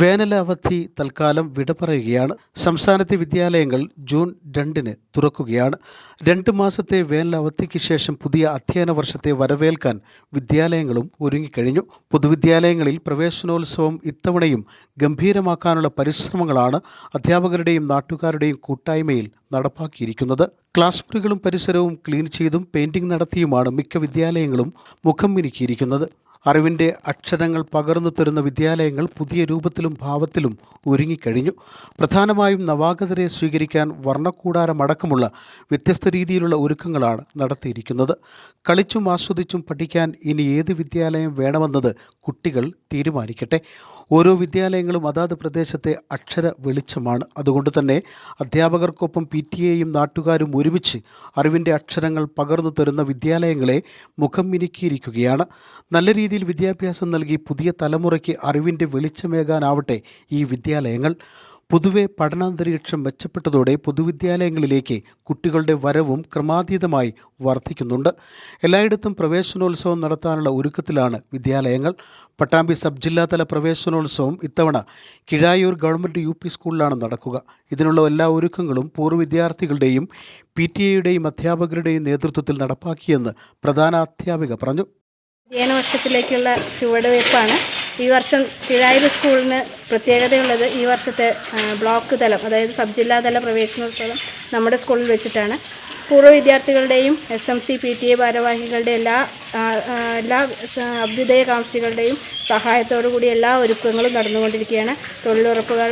വേനൽ അവധി തൽക്കാലം വിട പറയുകയാണ്. സംസ്ഥാനത്തെ വിദ്യാലയങ്ങൾ ജൂൺ രണ്ടിന് തുറക്കുകയാണ്. രണ്ട് മാസത്തെ വേനലവധിക്ക് ശേഷം പുതിയ അധ്യയന വർഷത്തെ വരവേൽക്കാൻ വിദ്യാലയങ്ങളും ഒരുങ്ങിക്കഴിഞ്ഞു. പൊതുവിദ്യാലയങ്ങളിൽ പ്രവേശനോത്സവം ഇത്തവണയും ഗംഭീരമാക്കാനുള്ള പരിശ്രമങ്ങളാണ് അധ്യാപകരുടെയും നാട്ടുകാരുടെയും കൂട്ടായ്മയിൽ നടപ്പാക്കിയിരിക്കുന്നത്. ക്ലാസ് മുറികളും പരിസരവും ക്ലീൻ ചെയ്തും പെയിന്റിംഗ് നടത്തിയുമാണ് മിക്ക വിദ്യാലയങ്ങളും മുഖം മിനുക്കിയിരിക്കുന്നത്. അറിവിന്റെ അക്ഷരങ്ങൾ പകർന്നു തരുന്ന വിദ്യാലയങ്ങൾ പുതിയ രൂപത്തിലും ഭാവത്തിലും ഒരുങ്ങിക്കഴിഞ്ഞു. പ്രധാനമായും നവാഗതരെ സ്വീകരിക്കാൻ വർണക്കൂടാരമടക്കമുള്ള വ്യത്യസ്ത രീതിയിലുള്ള ഒരുക്കങ്ങളാണ് നടത്തിയിരിക്കുന്നത്. കളിച്ചും ആസ്വദിച്ചും പഠിക്കാൻ ഇനി ഏത് വിദ്യാലയം വേണമെന്നത് കുട്ടികൾ തീരുമാനിക്കട്ടെ. ഓരോ വിദ്യാലയങ്ങളും അതാത് പ്രദേശത്തെ അക്ഷര വെളിച്ചമാണ്. അതുകൊണ്ട് തന്നെ അധ്യാപകർക്കൊപ്പം പി ടി എയും നാട്ടുകാരും ഒരുമിച്ച് അറിവിന്റെ അക്ഷരങ്ങൾ പകർന്നു തരുന്ന വിദ്യാലയങ്ങളെ മുഖം മിനുക്കിയിരിക്കുകയാണ്. നല്ല രീതിയിൽ വിദ്യാഭ്യാസം നൽകി പുതിയ തലമുറയ്ക്ക് അറിവിന്റെ വെളിച്ചമേകാനാവട്ടെ ഈ വിദ്യാലയങ്ങൾ. പൊതുവെ പഠനാന്തരീക്ഷം മെച്ചപ്പെട്ടതോടെ പൊതുവിദ്യാലയങ്ങളിലേക്ക് കുട്ടികളുടെ വരവും ക്രമാതീതമായി വർദ്ധിക്കുന്നുണ്ട്. എല്ലായിടത്തും പ്രവേശനോത്സവം നടത്താനുള്ള ഒരുക്കത്തിലാണ് വിദ്യാലയങ്ങൾ. പട്ടാമ്പി സബ് ജില്ലാതല പ്രവേശനോത്സവം ഇത്തവണ കിഴായൂർ ഗവൺമെന്റ് യു പി സ്കൂളിലാണ് നടക്കുക. ഇതിനുള്ള എല്ലാ ഒരുക്കങ്ങളും പൂർവ വിദ്യാർത്ഥികളുടെയും പി ടി എയുടെയും അധ്യാപകരുടെയും നേതൃത്വത്തിൽ നടപ്പാക്കിയെന്ന് പ്രധാന അധ്യാപിക പറഞ്ഞു. അധ്യയന വർഷത്തിലേക്കുള്ള ചുവടുവയ്പ്പാണ്. ഈ വർഷം കിഴായൂർ സ്കൂളിന് പ്രത്യേകതയുള്ളത് ഈ വർഷത്തെ ബ്ലോക്ക് തലം അതായത് സബ് ജില്ലാതല പ്രവേശനോത്സവം നമ്മുടെ സ്കൂളിൽ വെച്ചിട്ടാണ്. പൂർവ വിദ്യാർത്ഥികളുടെയും S M C P T A ഭാരവാഹികളുടെ എല്ലാ എല്ലാ അഭ്യുദയ കാംക്ഷികളുടെയും സഹായത്തോടു കൂടി എല്ലാ ഒരുക്കങ്ങളും നടന്നുകൊണ്ടിരിക്കുകയാണ്. തൊഴിലുറപ്പുകൾ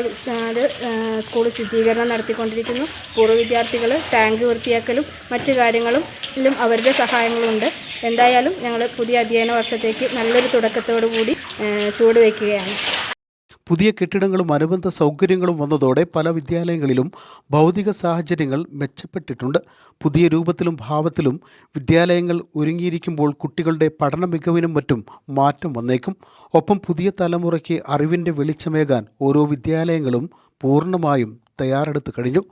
സ്കൂൾ ശുചീകരണം നടത്തിക്കൊണ്ടിരിക്കുന്നു. പൂർവ വിദ്യാർത്ഥികൾ ടാങ്ക് വൃത്തിയാക്കലും മറ്റു കാര്യങ്ങളും അവരുടെ സഹായങ്ങളുണ്ട്. എന്തായാലും ഞങ്ങൾ പുതിയ അധ്യയന വർഷത്തേക്ക് നല്ലൊരു തുടക്കത്തോടു കൂടി ചൂട് വയ്ക്കുകയാണ് പുതിയ കെട്ടിടങ്ങളും അനുബന്ധ സൗകര്യങ്ങളും വന്നതോടെ പല വിദ്യാലയങ്ങളിലും ഭൗതിക സാഹചര്യങ്ങൾ മെച്ചപ്പെട്ടിട്ടുണ്ട്. പുതിയ രൂപത്തിലും ഭാവത്തിലും വിദ്യാലയങ്ങൾ ഒരുങ്ങിയിരിക്കുമ്പോൾ കുട്ടികളുടെ പഠന മികവിനും മറ്റും മാറ്റം വന്നേക്കും. ഒപ്പം പുതിയ തലമുറയ്ക്ക് അറിവിന്റെ വെളിച്ചമേകാൻ ഓരോ വിദ്യാലയങ്ങളും പൂർണമായും തയ്യാറെടുത്ത് കഴിഞ്ഞു.